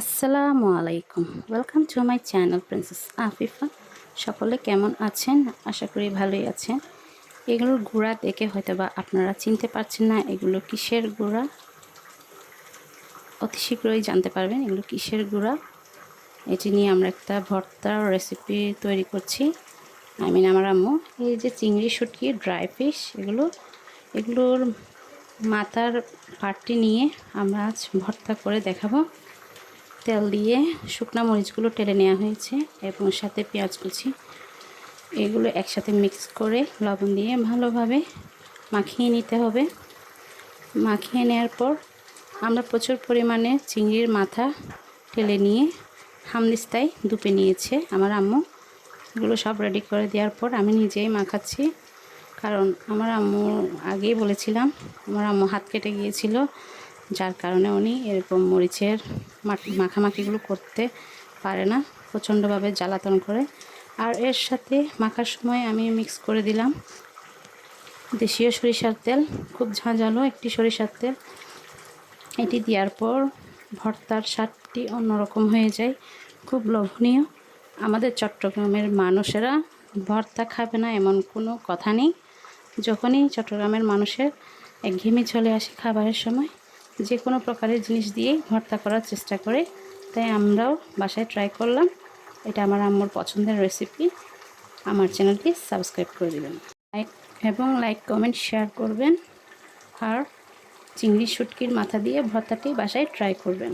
আসসালামু আলাইকুম। Welcome to my channel princess Afifa সকলে কেমন আছেন? আশা করি ভালোই আছেন। এগুলোর গুঁড়া দেখে হয়তো বা আপনারা চিনতে পারছেন না, এগুলো কিসের গুঁড়া? অতি শীঘ্রই জানতে পারবেন এগুলো কিসের গুঁড়া। এটি নিয়ে আমরা একটা ভর্তার রেসিপি তৈরি করছি। আই মিন আমার আম্মু। এই যে চিংড়ি, শুটকি ড্রাই ফিশ এগুলো, এগুলোর মাথার পাটটি নিয়ে আমরা আজ ভর্তা করে দেখাবো। তেল দিয়ে শুকনা মরিচগুলো টেলে নেওয়া হয়েছে এবং সাথে পেঁয়াজ কুচি। এগুলো একসাথে মিক্স করে লবণ দিয়ে ভালোভাবে মাখিয়ে নিতে হবে। মাখিয়ে নেওয়ার পর আমরা প্রচুর পরিমাণে চিংড়ির মাথা টেলে নিয়ে হামদিস্তায় দুপে নিয়েছে আমার আম্মু। এগুলো সব রেডি করে দেওয়ার পর আমি নিজেই মাখাচ্ছি। কারণ আমার আম্মু আগেই বলেছিলাম, আমার আম্মু হাত কেটে গিয়েছিল। যার কারণে উনি এরকম মরিচের মাখামাখিগুলো করতে পারে না, প্রচণ্ডভাবে জ্বালাতন করে। আর এর সাথে মাখার সময় আমি মিক্স করে দিলাম দেশীয় সরিষার তেল, খুব ঝাঁঝালো একটি সরিষার তেল। এটি দেওয়ার পর ভর্তার স্বাদটি অন্যরকম হয়ে যায়, খুব লোভনীয়। আমাদের চট্টগ্রামের মানুষেরা ভর্তা খাবে না এমন কোনো কথা নেই। যখনই চট্টগ্রামের মানুষের এক একঘেয়েমি চলে আসে খাবারের সময় যে কোনো প্রকারের জিনিস দিয়ে ভর্তা করার চেষ্টা করে। তাই আমরাও বাসায় ট্রাই করলাম। এটা আমার আম্মুর পছন্দের রেসিপি আমার চ্যানেলটি সাবস্ক্রাইব করে দেবেন। লাইক এবং লাইক কমেন্ট শেয়ার করবেন। আর চিংড়ি শুটকির মাথা দিয়ে ভর্তাটি বাসায় ট্রাই করবেন।